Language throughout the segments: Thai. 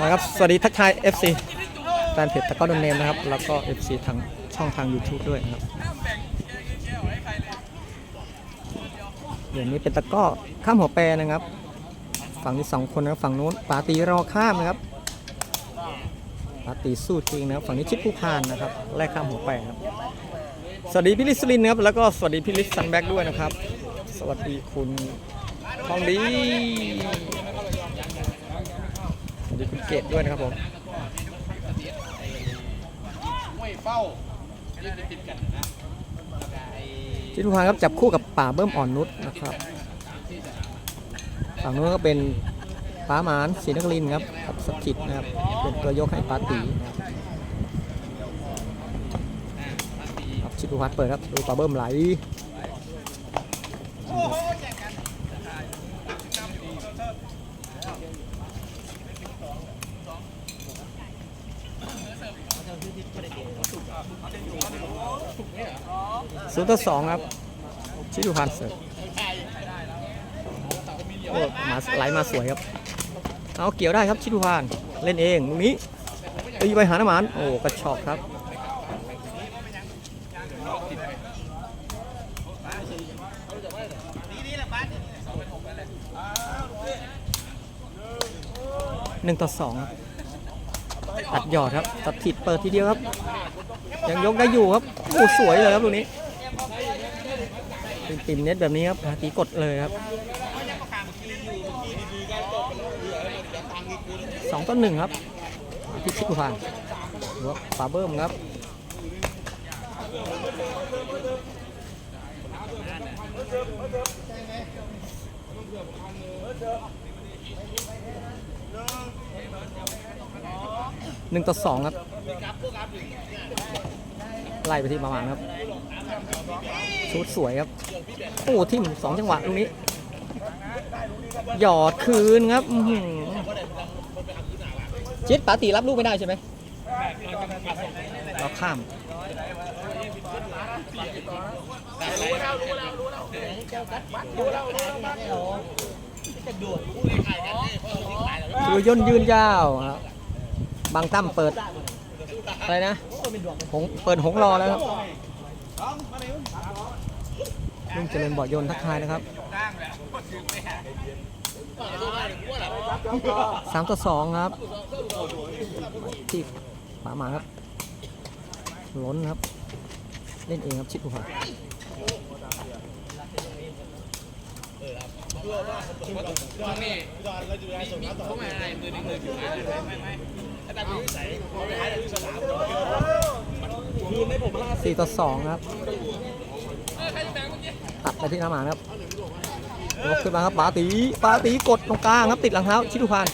นะครับ สวัสดีทักทาย FC แฟนเพจตะก้อดนเนมนะครับ แล้วก็ FC ทางช่องทาง YouTube ด้วยนะครับเดี๋ยวนี้เป็นตะก้อข้ามหัวแปรนะครับ ฝั่งนี้สองคนนะฝั่งนู้นปาตีรอข้ามนะครับปาตีสู้จริงนะครับฝั่งนี้ชิดผู้พานนะครับแลกข้ามหัวแปรครับสวัสดีพี่ลิสลินนะครับแล้วก็สวัสดีพี่ลิสซันแบ็กด้วยนะครับ สวัสดีคุณทองดี เกดด้วยนะครับผมไม่เฝ้ายืนติดกันนะชิทุพานครับจับคู่กับป่าเบิ้มอ่อนนุชนะครับฝั่งนู้นก็เป็นป้าหมานศรีนครินครับกับสกิดนะครับเป็นตัวยกให้ปาตีนะครับครับชิทุพานเปิดครับดูป่าเบิ้มไหล ศูนย์ต่อสองครับ ชิทุพานเสิร์ฟโอ้มาไหลมาสวยครับ เอาเกี่ยวได้ครับชิทุพาน เล่นเองตรงนี้ตีไปหาน้ำหมันโอ้กระชอกครับหนึ่งต่อสองตัดหยอดครับ ตัดผิดเปิดทีเดียวครับ ยังยกได้อยู่ครับโอ้สวยเลยครับลูกนี้ ติ่มติ่มๆเน็ตแบบนี้ครับหาตีกดเลยครับสองต่อหนึ่งครับพิชิตกุพานหรือว่าฟาเบิ้มครับหนึ่งต่อสองครับ ไล่ไปที่ประมาณครับ ชุดสวยครับโอ้ทิมสองจังหวะตรงนี้ หยอดคืนครับเจิตปาตีรับลูกไม่ได้ใช่ไหมเราข้ามคือย่นยืนยาวครับบางตั้มเปิดอะไรนะ หงเปิดหงรอแล้วครับ ลุงเจริญบ่อยนทักทายนะครับสามต่อสองครับที่หมาหมาครับล้นครับ เล่นเองครับชิดผู้ผ่าช่วงนี้มีเข้ามาอะไรมือหนึ่งมือถือมาไม่ไม่อาจารย์ดูใส่เอาไปให้ดูสนามคืนให้ผม สี่ต่อสองครับตัดไปที่หน้าหมาครับยกขึ้นมาครับปาตีปาตีกดตรงกลางครับติดหลังเท้าชิดผู้ผ่าน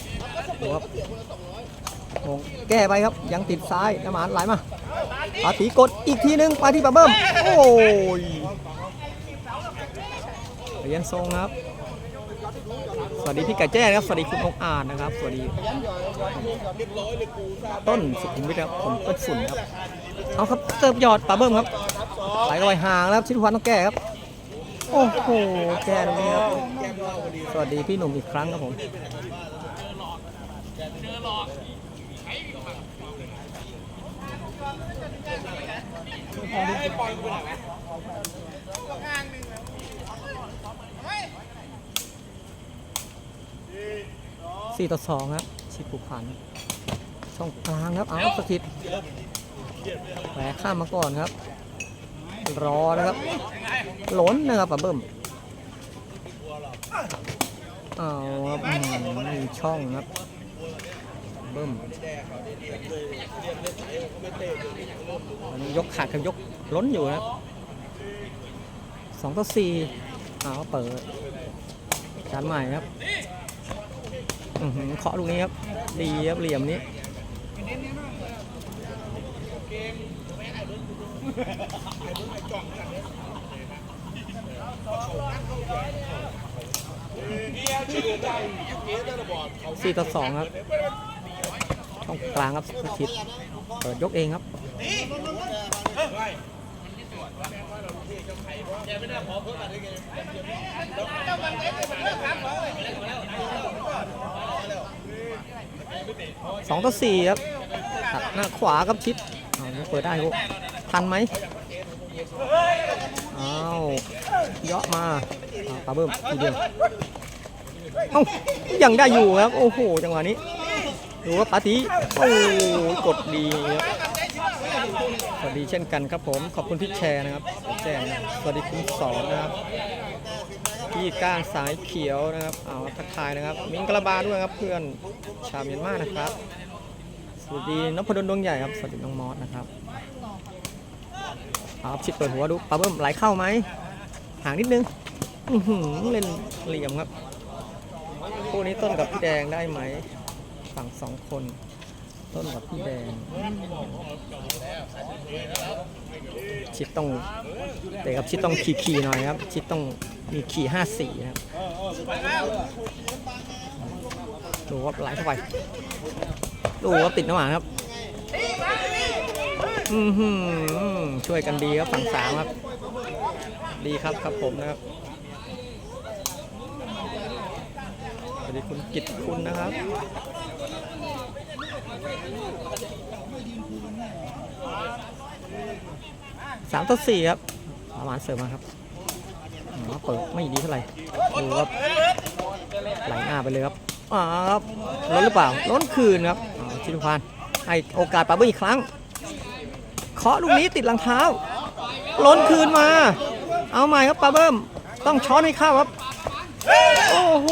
ดูครับโงแก้ไปครับยังติดซ้ายหน้าหมาไหลมาปาตีกดอีกทีนึงไปที่ปาเบิ้มโอ้ยเรียนทรงครับ สวัสดีพี่ไก่แจ้นะครับ สวัสดีคุณองอาจนะครับ สวัสดี ต้นสุขุมวิทครับ ผมต้นฝุ่นครับ เอาครับเติมยอดปาเบิ้มครับ ไหลลอยห่างแล้วครับชิทุพันต้องแก้ครับ โอ้โห แก้ตรงนี้ครับ สวัสดีพี่หนุ่มอีกครั้งครับผม สี่ต่อสองครับชิผูกพันช่องกลางครับเอาสถิตแหวกข้ามมาก่อนครับ รอนะครับหล้นนะครับปะเบิ้มเอาครับมีช่องครับเบิ้มอันนี้ยกขาดกับยกล้นอยู่นะครับสองต่อสี่เอาเปิดจานใหม่ครับ เคาะลูกนี้ครับดีครับเหลี่ยมนี้สี่ต่อสองครับช่องกลางครับสถิตเปิดยกเองครับ สองต่อสี่ครับตัดหน้าขวาครับชิดเอายังเปิดได้ครับทันไหมอ้าวเยาะมาอ่าปาเบิ้มทีเดียวเอ้ายังได้อยู่ครับ โอ้โห จังหวะนี้ ดูว่าปาตีโอ้กดดีครับ สวัสดีเช่นกันครับผมขอบคุณพี่แชร์นะครับแจ้งนะสวัสดีคุณสอนนะครับพี่ก้านสายเขียวนะครับเอาทักทายนะครับ มิงกระบาด้วยครับเพื่อนชาวเมียนมานะครับ สวัสดีนพดลดวงใหญ่ครับสวัสดีน้องมอสนะครับเอาชิดเปิดหัวดูปลาเบิ้มไหลเข้าไหมห่างนิดนึงเล่นเหลี่ยมครับคู่นี้ต้นกับพี่แดงได้ไหมฝั่งสองคน ต้นกับพี่แดงชิดต้องแต่กับชิดต้องขี่ขี่ๆหน่อยครับ ชิดต้องมีขี่ห้าสี่นะครับดูว่าไหลเข้าไปดูว่าติดน้ำหวานครับอือหือช่วยกันดีครับฝั่งสามครับ ดีครับครับผมนะครับสวัสดีคุณกิตคุณนะครับ สามต่อสี่ครับประมาณเสริมมาครับเปิดไม่ดีเท่าไหร่ดูครับไหลหน้าไปเลยครับอ๋อครับล้นหรือเปล่าล้นคืนครับชินุพานให้โอกาสปาเบิ้ลอีกครั้งเคาะลูกนี้ติดหลังเท้า ล้นคืนมา เอาใหม่ครับปาเบิ้มต้องช้อนให้เข้าครับ โอ้โห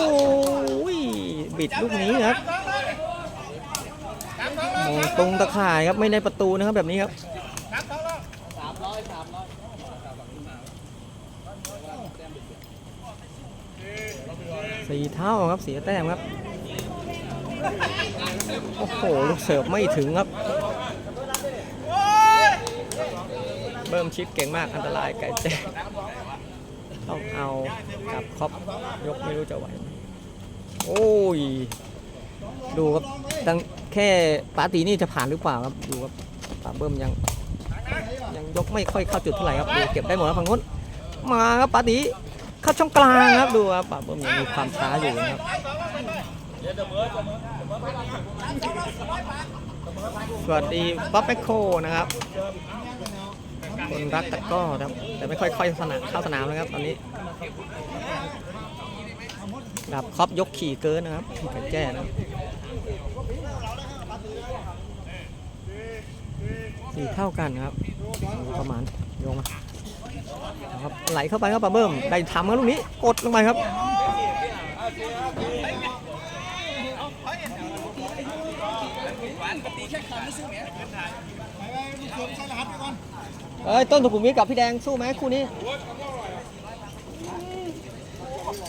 บิดลูกนี้ครับ งตรงตะข่ายครับไม่ได้ประตูนะครับแบบนี้ครับสี่เท่าครับเสียแต้มครับ โอ้โห ลูกเสิร์ฟไม่ถึงครับ เบิ่มชิปเก่งมากอันตรายไก่แจ้งต้องเอากับครอบยกไม่รู้จะไหวไหมโอ้ย ดูครับตั้งแค่ปาตีนี่จะผ่านหรือเปล่าครับดูครับปาเบิ่มยังยังยกไม่ค่อยเข้าจุดเท่าไหร่ครับดูเก็บได้หมดแล้วฝั่งนู้นมาครับปาตีเข้าช่องกลางครับดูครับปาเบิ่มยังมีความช้าอยู่นะครับสวัสดีป๊อปแมคโคนะครับคนรักตะก้อครับ แต่ไม่ค่อยค่อยสนามเข้าสนามนะครับ ตอนนี้ดับครอบยกขี่เกินนะครับที่ไก่แจ้นะครับ สี่เท่ากันครับประมาณโยงมาครับไหลเข้าไปครับปาเบิ้มได้ทำครับลูกนี้กดลงไปครับเอ้ยต้นสุขุมวิทกับพี่แดงสู้ไหมคู่นี้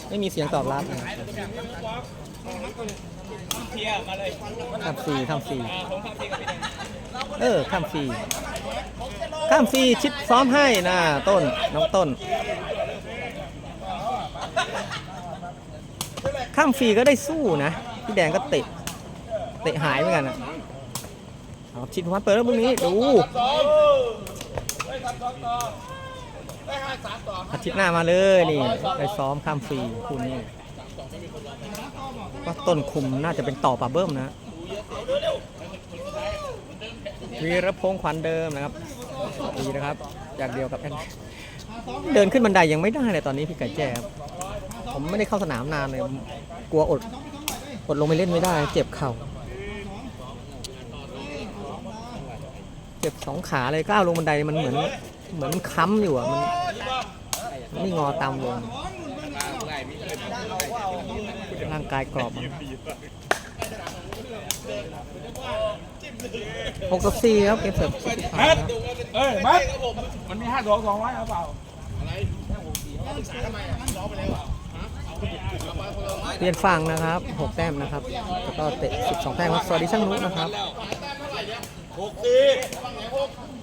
ไม่มีเสียงตอบรับครับทำฟรีทำฟรีอ่ เออข้ามฟรีข้ามฟรีชิดซ้อมให้นะต้นน้องต้น ข้ามฟรีก็ได้สู้นะพี่แดงก็เตะเตะหายเหมือนกันนะเอาชิดพันเปิดแล้วพวกนี้ดูอาทิตย์หน้ามาเลยนี่ไปซ้อมข้ามฟรีคู่นี้ก็ต้นคุมน่าจะเป็นต่อป่าเบิ้มนะ วีรพงษ์ขวัญเดิมนะครับดีนะครับอย่างเดียวกับแอนเดินขึ้นบันไดยังไม่ได้เลยตอนนี้พี่ไก่แจ้ครับผมไม่ได้เข้าสนามนานเลยกลัวอดอดลงไปเล่นไม่ได้ เจ็บเข่าเจ็บสองขาเลยก้าวลงบันไดมันเหมือนเหมือนค้ำอยู่อะมันมันไม่งอตามวงร่างกายกรอบอะ หกกับสี่ครับเกมเสิร์ฟสุดท้ายครับเอ้ยมัดมันมีห้าสองสองไว้เอาเปล่าเปลี่ยนฝั่งนะครับหกแต้มนะครับ แล้วก็เตะสิบสองแต้มครับสวัสดีช่างนุนะครับหกสี่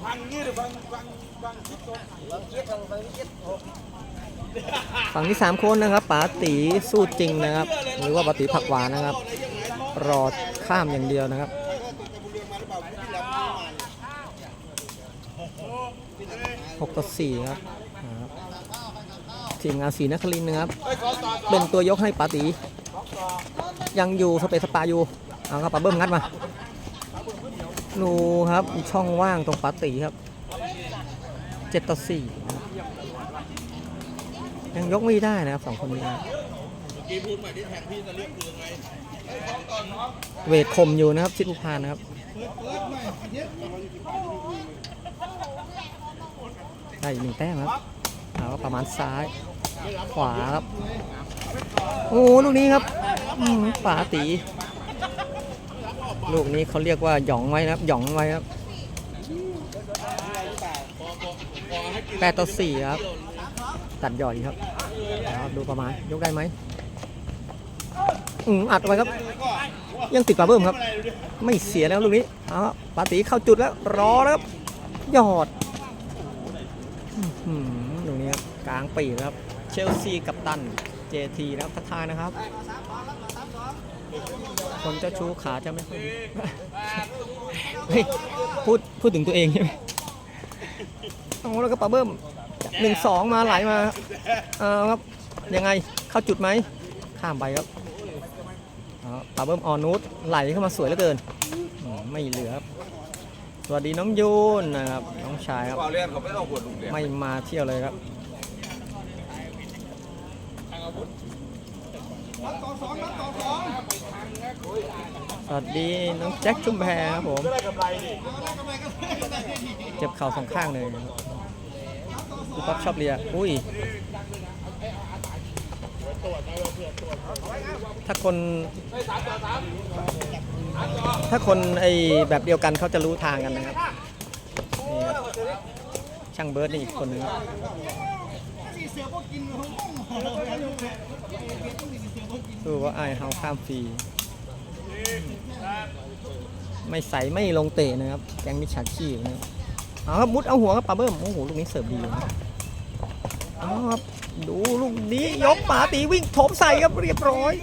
ฟังนี่หรือฟังฟังฟังคิดก่อนฝั่งที่สามคนนะครับป๋าตีสู้จริงนะครับ หรือว่าป๋าตีผักหวานนะครับ รอข้ามอย่างเดียวนะครับ หกต่อสี่ครับทีมงานสีนครินนะครับเป็นตัวยกให้ปาตียังอยู่สเปซสปาอยู่เอาครับปาเบิ้มงัดมาดูครับช่องว่างตรงปาตีครับเจ็ดต่อสี่ยังยกไม่ได้นะครับสองคนนี้นเมื่อกี้พูดใหม่ที่แทงพี่จะเรียกคือยังไงเวทคมอยู่นะครับชิดภูพานนะครับ ได้อีกหนึ่งแต้มครับเอาประมาณซ้าย ขวาครับ โอ้ลูกนี้ครับอืมป่าตี ลูกนี้เขาเรียกว่าหยองไว้นะครับ หยองไว้ครับแปดต่อสี่ครับ ตัดหย่อยครับเอาดูประมาณยกได้ไหมอืมอัดไว้ครับ ยังติดปลาเบิ่มครับ ไม่เสียแล้วลูกนี้เอาปาตีเข้าจุดแล้วรอแล้วครับยอด อื้อหือลูกนี้ครับกลางปีครับ เชลซีกับตันเจทีนะครับทักทายนะครับ คนเจ้าชู้ขาจะไม่ค่อยดีเฮ้ยพูดพูดถึงตัวเองใช่ไหมเอาแล้วก็ปลาเบิ้มหนึ่งสองมาไหลมาเอาครับยังไงเข้าจุดไหมข้ามไปครับปาเบิ้มออนูตไหลเข้ามาสวยเหลือเกิน ไม่เหลือครับสวัสดีน้องยูนนะครับ ชายครับเปล่าเรียนเขาไม่ต้องหัวลุงเรียนไม่มาเที่ยวเลยครับ สวัสดีน้องแจ็คชุมแพรครับผมได้กำไรดิเจ็บเข่าสองข้างเลยครับพี่ป๊อปชอบเลีย อุ้ย ถ้าคน ถ้าคนไอแบบเดียวกันเขาจะรู้ทางกันนะครับนี่ครับ ช่างเบิร์ดนี่อีกคนนึงครับดูว่าไอายเฮาข้ามฟรีไม่ใส่ไม่ลงเตะนะครับ แกงมิจฉาชีพนะครับเอาครับมุดเอาหัวครับปาเบิ้มโอ้โหลูกนี้เสิร์ฟดีนะเอาครับดูลูกนี้ยกป๋าตีวิ่งโถมใส่ครับเรียบร้อย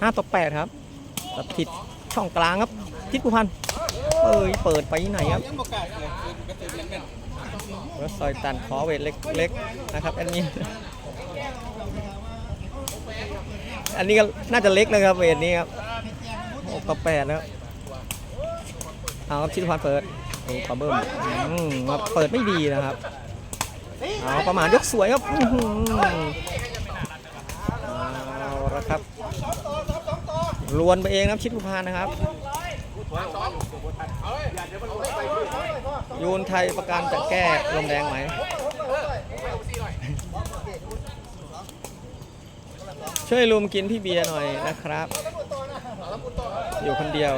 ห้าต่อแปดครับตัดผิดช่องกลางครับ ทิศกุพันเอ้ยเปิดไปไหนครับรถซอยตันขอเวทเล็กๆนะครับแอดมินอันนี้ก็น่าจะเล็กนะครับเวทนี้ครับหกต่อแปดแล้วเอาครับชิดพันเปิดโอ้ปาเบิ้มมครับเปิดไม่ดีนะครับเอาประมาณยกสวยครับอื้อหือเอาละครับ ลวนไปเองนะครับชิดภูพานนะครับยูนไทยประกันจะแก้ลมแดงไหมช่วยลุมกินพี่เบียร์หน่อยนะครับ อยู่คนเดียว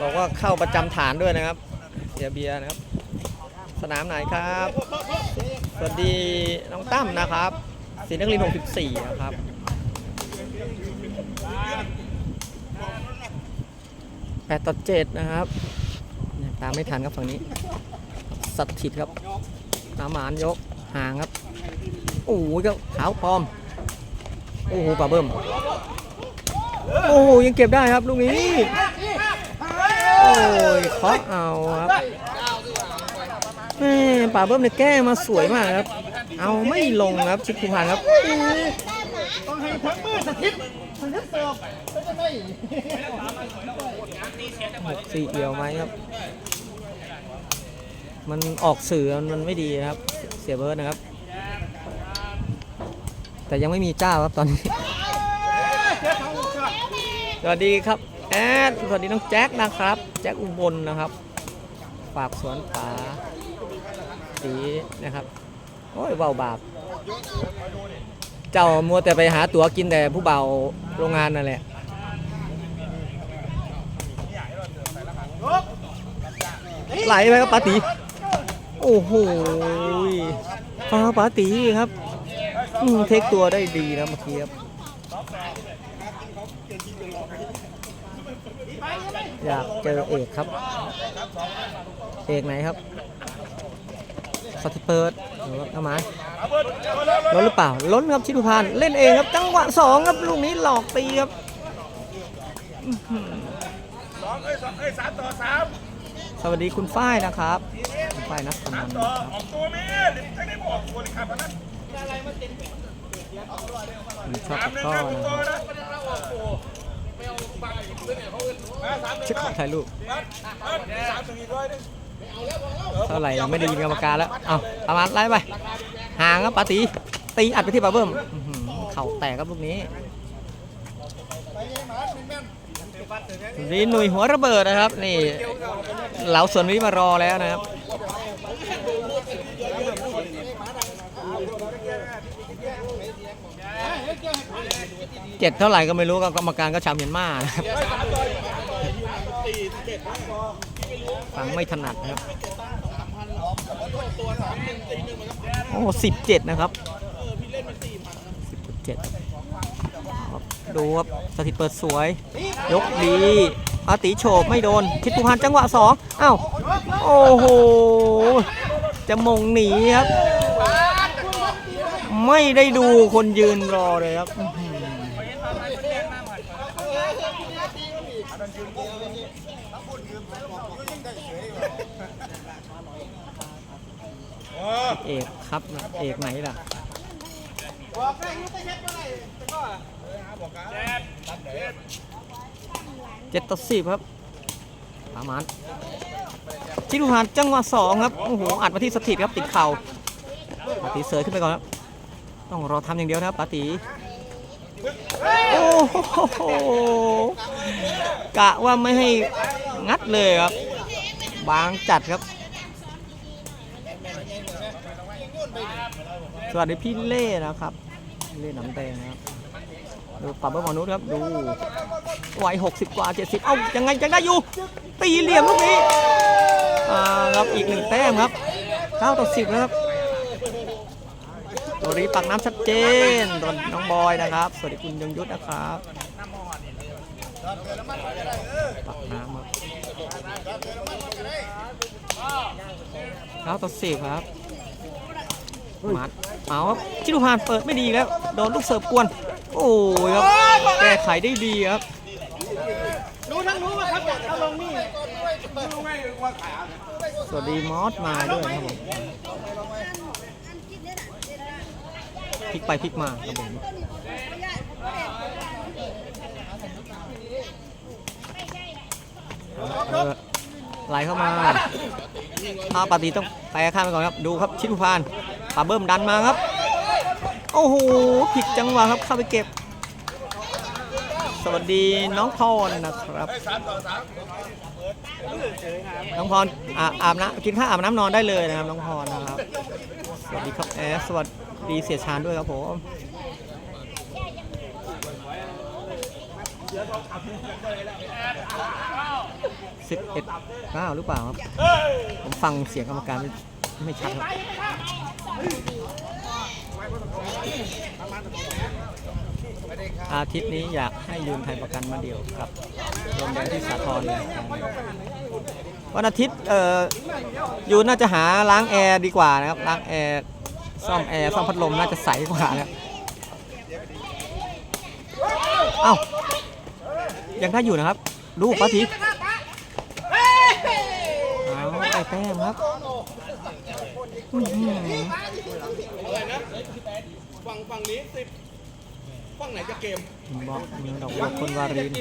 บอกว่าเข้าประจำฐานด้วยนะครับเสียเบียร์นะครับ สนามไหนครับ สวัสดีน้องตั้มนะครับศรีนครินทร์64 นะครับ 8ต่อ7นะครับ ตามไม่ทันครับฝั่งนี้ สัตว์ถิดครับน้ำหมานยกห่างครับ โอ้โหก็เท้าปลอม โอ้โหปลาเบิ้มโอ้โหยังเก็บได้ครับลูกนี้ โอ้ยเคาะเอาครับแม่ป่าเบิ้มเนี่ยแก้มาสวยมากครับ เอาไม่ลงครับชิดภูพานครับ ต้องให้ทั้งมือสถิตสถิตเสิร์ฟไม่ใช่ไหมหกสี่เอียวไหมครับ มันออกสื่อมันไม่ดีนะครับ เสียเบิร์ดนะครับ แต่ยังไม่มีเจ้าครับตอนนี้ สวัสดีครับแอดสวัสดีน้องแจ็คนะครับ แจ็คอุบลนะครับ ฝากสวนป่าสีนะครับ โอ้ยเบาบาป เจ้ามัวแต่ไปหาตั๋วกินแต่ผู้เบาโรงงานนั่นแหละไหลไปครับปาตีโอ้โหฟาปาตีครับเทคตัวได้ดีนะเมื่อกี้ครับอยากเจอเอกครับ เอกไหนครับสติเปิดหรือว่า เอามาล้นหรือเปล่าล้นครับชิตุพานเล่นเองครับจังหวะสองครับลูกนี้หลอกตีครับสองเอ้ยสองเอ้ยสามต่อสามสวัสดีคุณฝ้ายนะครับคุณฝ้ายนัทธนันท์ต่อนะครับออกตัวแม่เดี๋ยวจะได้บอกตัวเลยครับนะมีชอบสามตะหนึ่งกร้อห้าตัวนะนะสามหนึ่งเช็คของถ่ายรูปสามหนึ่งอีกร้อยนึง เท่าไหร่ยังไม่ได้ยินกรรมการแล้วเอาประมาณไล่ไปห่างครับปาตีตีอัดไปที่บาเบิ้มเข่าแตกครับลูกนี้นี่หนุ่ยหัวระเบิดนะครับ นี่เหลาสวนวิมารอแล้วนะครับเจ็ดเท่าไหร่ก็ไม่รู้ก็กรรมการก็ชาวเมียนมานะครับ ฟังไม่ถนัดนะครับ โอ้สิบเจ็ดนะครับสิบเจ็ดดูครับสถิตเปิดสวย ยกดีอาติโฉบไม่โดนทิศภูพันจังหวะสองอ้าว โอ้โห จะมงหนีครับ ไม่ได้ดูคนยืนรอเลยครับอื้อหือ เอกครับเอกไหนล่ะเจ็ดต่อสิบครับประมาณชิลุพานจังหวะสองครับ โอ้โห อัดมาที่สถิตครับ ติดเข่าปาตีเสยขึ้นไปก่อนครับ ต้องรอทำอย่างเดียวนะครับปาตีโอ้โหกะว่าไม่ให้งัดเลยครับ บางจัดครับ สวัสดีพี่เล่นะครับ เล่หน้ำแดงนะครับ ดูปับเบอร์มนุษย์ครับ ดูวัย60 กว่า 70 เอ้า ยังไงยังได้อยู่ ตีเหลี่ยมลูกนี้ อ่าครับอีกหนึ่งแต้มครับ9ต่อ10แล้วครับตัวนี้ปักน้ำชัดเจนโดนน้องบอยนะครับ สวัสดีคุณยงยุทธนะครับ ปักน้ำครับเก้าต่อสิบครับ มัดเอาครับชิลุพานเปิดไม่ดีแล้วโดนลูกเสิร์ฟกวน โอ้ยครับแก้ไขได้ดีครับรู้ทั้งรู้ว่าครับเอาลงนี่สวัสดีมอสมาด้วยครับผมพลิกไปพลิกมาครับผมไหลเข้ามาถ้าปาตีต้องไปข้ามไปก่อนครับ ดูครับชิดผู้พานาเบิ้มดันมาครับ โอ้โหผิดจังหวะครับเข้าไปเก็บ สวัสดีน้องพรนะครับ น้องพรอาอาบน้ำกินข้าวอาบน้ำนอนได้เลยนะครับ น้องพรนะครับ สวัสดีครับแอสสวัสดีเสียชาญด้วยครับผมสิบเอ็ดเก้าหรือเปล่าครับ ผมฟังเสียงกรรมการไม่ชัดครับ อาทิตย์นี้อยากให้ยืมไทยประกันมาเดียวครับรวมแดงที่สาทรเลยครับวันอาทิตย์เอ่อยูน่าจะหาล้างแอร์ดีกว่านะครับ ล้างแอร์ซ่อมแอร์ซ่อมพัดลมน่าจะใสกว่านะครับเอ้ายังได้อยู่นะครับดูป้าทีเอาไอ้แต้มครับ อื้อหืออะไรนะฝั่งฝั่งนี้สิบฝั่งไหนจะเกมบอกเนื้อดอกบัวคนวาริน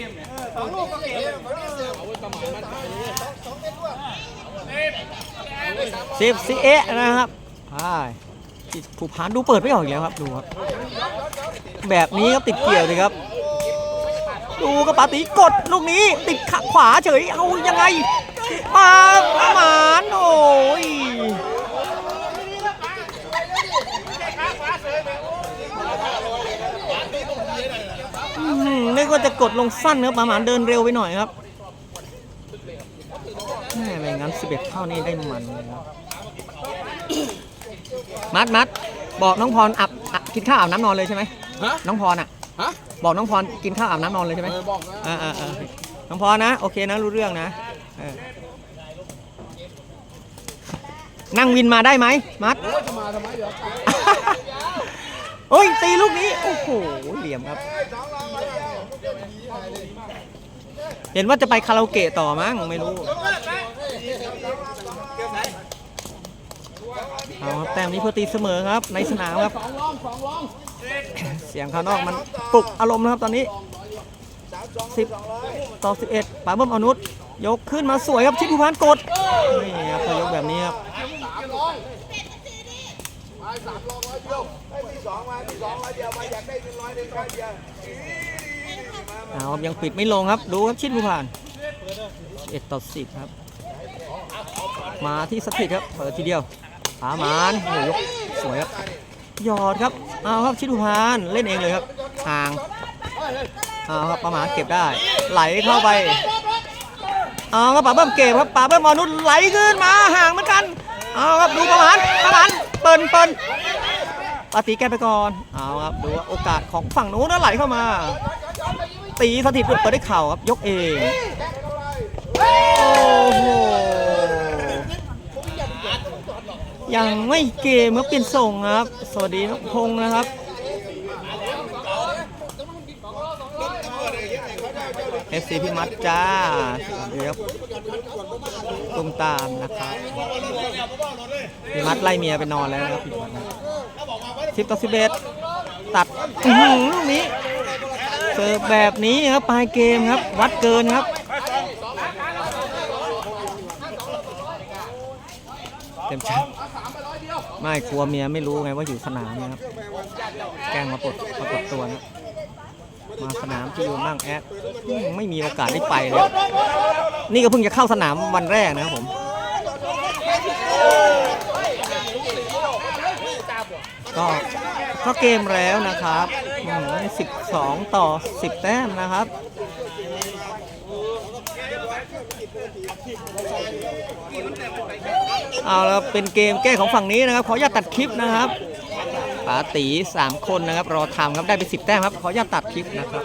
เอาไว้ประมาณมั่นใจเลยสิบสิเอะนะครับใช่ผู้พานดูเปิดไม่ออกอีกแล้วครับดูครับ แบบนี้ครับติดเกี่ยวเลยครับ ดูกระปาตีกดลูกนี้ ติดขาขวาเฉยเอายังไงปาหมานโอ้ยอื้อหือนึ กว่าจะกดลงสั้นครับปาหมานเดินเร็วไปหน่อยครับแม่ไม่งั้น 11 เท่านี้ได้มันเลยครับมัดมัดบอกน้องพรอาบอะกินข้าวอาบน้ำนอนเลยใช่ไหมฮะ น้องพรอะฮะ บอกน้องพรกินข้าวอาบน้ำนอนเลยใช่ไหมเออบอกนะอ่าอ่าอ่าน้องพรนะโอเคนะรู้เรื่องนะเออนั่งวินมาได้ไหมมัดว่าจะมาทำไมเดี๋ยว โอ้ยตีลูกนี้ โอ้โหเหลี่ยมครับ เเห็นว่าจะไปคาราโอเกะต่อมั้งไม่รู้เอาครับแต้มนี้เพื่อตีเสมอครับ ในสนามครับ เสียงข้างนอกมันปลุกอารมณ์นะครับตอนนี้ 10 ต่อ 11ป๋าเบิ้มอนุษยกขึ้นมาสวยครับชิดผู้พันกดนี่ครับพอยกแบบนี้ครับเอา ครับยังปิดไม่ลงครับ ดูครับชิดผู้ผ่าน11ต่อ10ครับ มาที่สถิตครับ เปิดทีเดียวผามานโอ้ยกสวยครับหยอดครับ เอาครับชิดผู้ผ่านเล่นเองเลยครับห่างเอาครับประมาณเก็บได้ ไหลเข้าไปเอาครับป๋าเบิ้มเก็บครับป๋าเบิ้มมอนุษย์ไหลขึ้นมาห่างเหมือนกันเอาครับดูประมาณประมาณเปิลเปิลปาตีแกไปก่อนเอาครับดูว่าโอกาสของฝั่งนู้นไหลเข้ามา ตีสถิตเปิดได้เข่าครับยกเองโอ้โหยังไม่เกมครับเปลี่ยนส่งครับ สวัสดีพงษ์นะครับเอฟซีพี่มัดจ้าสวัสดีครับตุ้มตามนะครับพี่มัดไล่เมียไปนอนแล้วนะครับสิบต่อสิบเอ็ดตัดหือลูกนี้ เสิร์ฟแบบนี้ครับปลายเกมครับ วัดเกินครับ เต็มชัไม่กลัวเมียไม่รู้ไงว่าอยู่สนามนะครับ แกล้งมาปลดมาปลดตัวนะมาสนามที่อยู่นั่งแอดไม่มีโอกาสได้ไปเลยนี่ก็เพิ่งจะเข้าสนามวันแรกนะครับผมก็ก็เกมแล้วนะครับ 12 ต่อ 10 แต้มนะครับเอาแล้วเป็นเกมแก้ของฝั่งนี้นะครับ ขออนุญาตตัดคลิปนะครับป๋าตี 3 คนนะครับ รอทำครับได้ไป 10 แต้มครับ ขออนุญาตตัดคลิปนะครับ